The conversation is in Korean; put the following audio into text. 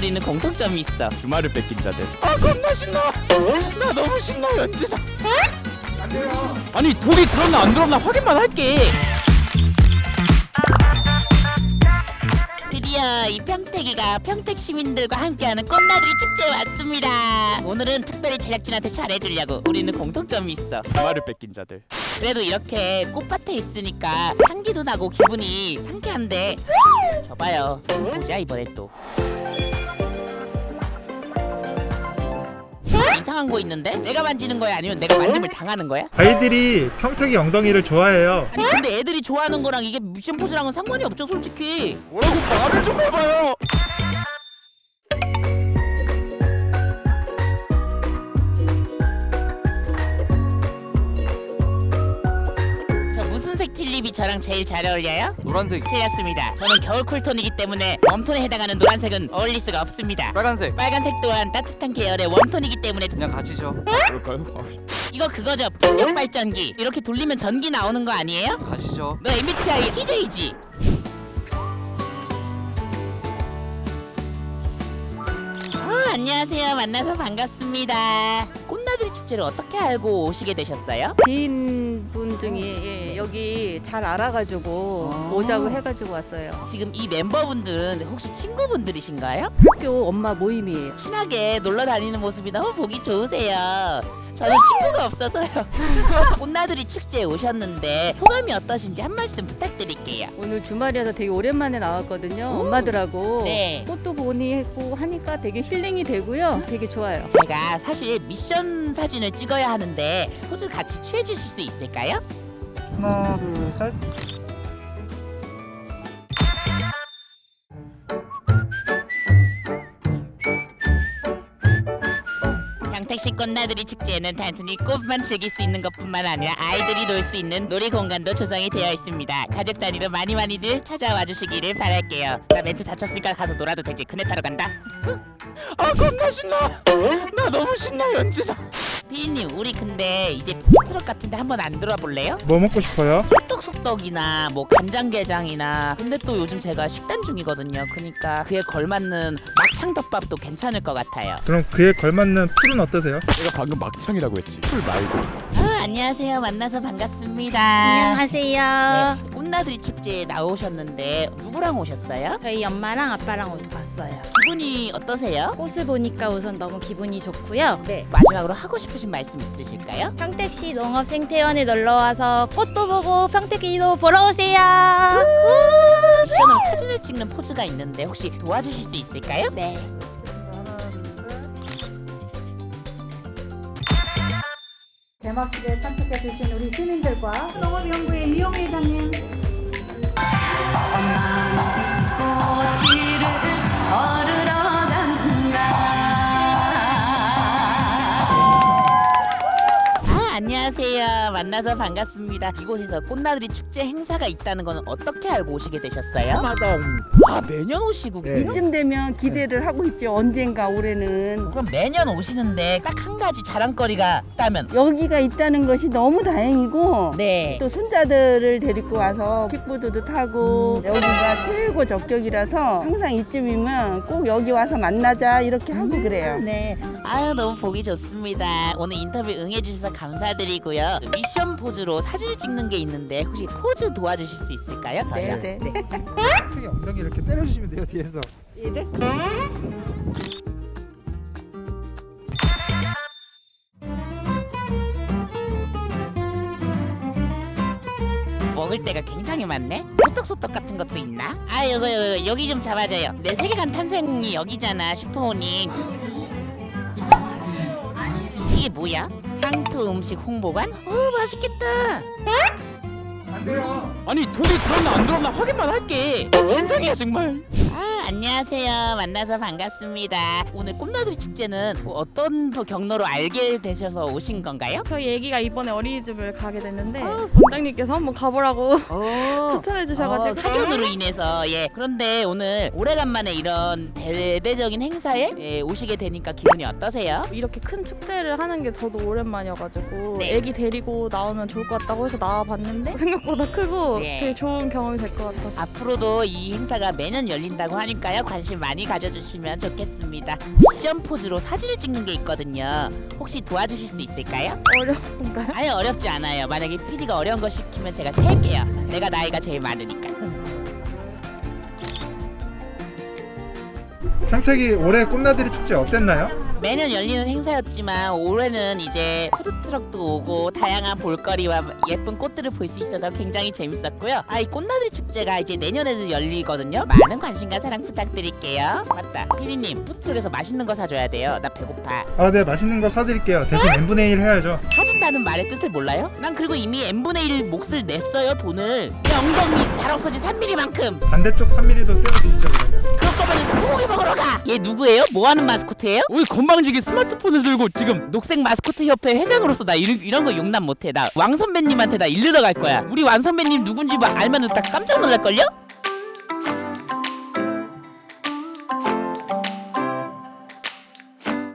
우리는 공통점이 있어. 주말을 뺏긴 자들. 아 겁나 신나. 나 너무 신나 연지다. 아니 돌이 들었나 안 들었나 확인만 할게. 드디어 이 평택이가 평택 시민들과 함께하는 꽃나들이 축제에 왔습니다. 오늘은 특별히 제작진한테 잘해주려고 우리는 공통점이 있어. 주말을 뺏긴 자들. 그래도 이렇게 꽃밭에 있으니까 향기도 나고 기분이 상쾌한데 저봐요 보자 이번에 또 이상한 거 있는데? 내가 만지는 거야 아니면 내가 만짐을 당하는 거야? 아이들이 평택이 엉덩이를 좋아해요. 아니 근데 애들이 좋아하는 거랑 이게 미션 포즈랑은 상관이 없죠 솔직히 뭐라고 말을 좀 해봐요 튤립이 저랑 제일 잘 어울려요? 노란색, 틀렸습니다 저는 겨울 쿨톤이기 때문에 웜톤에 해당하는 노란색은 어울릴 수가 없습니다 빨간색. 빨간색 또한 따뜻한 계열의 웜톤이기 때문에 그냥 가시죠. 그럴까요? 이거 그거죠 풍력 발전기 이렇게 돌리면 전기 나오는 거 아니에요? 가시죠. 너 MBTI TJ지? 아, 안녕하세요. 만나서 반갑습니다. 꽃 축제를 어떻게 알고 오시게 되셨어요? 지인분 중에 예, 여기 잘 알아가지고 아. 오자고 해가지고 왔어요. 지금 이 멤버분들은 혹시 친구분들이신가요? 학교 엄마 모임이에요. 친하게 놀러 다니는 모습이 너무 보기 좋으세요. 저는 친구가 없어서요. 꽃나들이 축제에 오셨는데 소감이 어떠신지 한 말씀 부탁드릴게요. 오늘 주말이어서 되게 오랜만에 나왔거든요. 엄마들하고 네. 꽃도 보니 했고 하니까 되게 힐링이 되고요. 되게 좋아요. 제가 사실 미션 사진 을 찍어야 하는데 포즈 같이 취해 주실 수 있을까요? 하나, 둘, 셋. 평택시 꽃나들이 축제에는 단순히 꽃만 즐길 수 있는 것뿐만 아니라 아이들이 놀 수 있는 놀이 공간도 조성이 되어 있습니다. 가족 단위로 많이 많이들 찾아와 주시기를 바랄게요. 나 멘트 다쳤으니까 가서 놀아도 되지. 그네 타러 간다. 아 겁나 신나. 나 너무 신나 연지다. 피디님 우리 근데 이제 푸드트럭 같은데 한번 안 들어와 볼래요? 뭐 먹고 싶어요? 속떡속떡이나 뭐 간장게장이나 근데 또 요즘 제가 식단 중이거든요. 그러니까 그에 걸맞는 막창덮밥도 괜찮을 것 같아요. 그럼 그에 걸맞는 풀은 어떠세요? 내가 방금 막창이라고 했지. 풀 말고. 아, 안녕하세요. 만나서 반갑습니다. 안녕하세요. 네, 꽃나들이 축제에 나오셨는데 누구랑 오셨어요? 저희 엄마랑 아빠랑 왔어요. 기분이 어떠세요? 꽃을 보니까 우선 너무 기분이 좋고요. 네. 마지막으로 하고 싶으신 말씀 있으실까요? 평택시 농업 생태원에 놀러 와서 꽃도 보고 평택이도 보러 오세요. 미션으로 사진을 찍는 포즈가 있는데 혹시 도와주실 수 있을까요? 네. 개막식에 참석해 주신 우리 시민들과 농업연구의 유영 회장님 아, 만나서 반갑습니다. 이곳에서 꽃나들이 축제 행사가 있다는 건 어떻게 알고 오시게 되셨어요? 마당. 아, 매년 오시고 네. 계세요? 이쯤 되면 기대를 하고 있죠. 언젠가 올해는 그럼 매년 오시는데 딱 한 가지 자랑거리가 있다면 여기가 있다는 것이 너무 다행이고 네. 또 손자들을 데리고 와서 킥보드도 타고 여기가 최고 적격이라서 항상 이쯤이면 꼭 여기 와서 만나자 이렇게 하고 그래요. 네. 아유 너무 보기 좋습니다. 오늘 인터뷰 응해주셔서 감사드리고요. 미션 포즈로 사진을 찍는 게 있는데 혹시 포즈 도와주실 수 있을까요? 저희요? 네. 평택이 엉덩이 이렇게 때려주시면 돼요 뒤에서. 먹을 때가 굉장히 많네. 소떡소떡 같은 것도 있나? 아 이거, 이거 여기 좀 잡아줘요. 내 세계관 탄생이 여기잖아 슈퍼모닝. 이게 뭐야? 향토 음식 홍보관? 오 맛있겠다. 안 돼요. 아니 돌이 들었나 안 들었나 확인만 할게. 나 진상이야 정말. 아, 안녕하세요. 만나서 반갑습니다. 오늘 꽃나들이 축제는 뭐 어떤 경로로 알게 되셔서 오신 건가요? 저희 애기가 이번에 어린이집을 가게 됐는데 원장님께서 한번 가보라고 추천해 주셔가지고 학연으로 인해서 예. 그런데 오늘 오래간만에 이런 대대적인 행사에 예, 오시게 되니까 기분이 어떠세요? 이렇게 큰 축제를 하는 게 저도 오랜만이어가지고 네. 애기 데리고 나오면 좋을 것 같다고 해서 나와봤는데 생각보다 크고 네. 되게 좋은 경험이 될 것 같아서 앞으로도 이 행사가 매년 열린다고 하니까 있으니까요. 관심 많이 가져주시면 좋겠습니다. 미션 포즈로 사진을 찍는 게 있거든요. 혹시 도와주실 수 있을까요? 어려운가요? 아니 어렵지 않아요. 만약에 PD가 어려운 거 시키면 제가 팰게요. 내가 나이가 제일 많으니까. 창택이 올해 꽃나들이 축제 어땠나요? 매년 열리는 행사였지만 올해는 이제 푸드트럭도 오고 다양한 볼거리와 예쁜 꽃들을 볼 수 있어서 굉장히 재밌었고요. 아 이 꽃나들이 축제가 이제 내년에도 열리거든요. 많은 관심과 사랑 부탁드릴게요. 맞다. 피디님 푸드트럭에서 맛있는 거 사줘야 돼요. 나 배고파. 아, 네, 맛있는 거 사드릴게요. 대신 n분의 1 해야죠. 사준다는 말의 뜻을 몰라요? 난 그리고 이미 n분의 1 몫을 냈어요 돈을. 내 엉덩이 달 없어진 3mm만큼. 반대쪽 3mm도 떼어주시죠, 그러면. 그럴 거면 소고기 먹으러 가. 얘 누구예요? 뭐 하는 마스코트예요? 우리 건 방지게 스마트폰을 들고 지금 녹색 마스코트 협회 회장으로서 나 이런, 이런 거 용납 못해 나 왕 선배님한테 나 일르러 갈 거야 우리 왕 선배님 누군지 뭐 알면 딱 깜짝 놀랄걸요?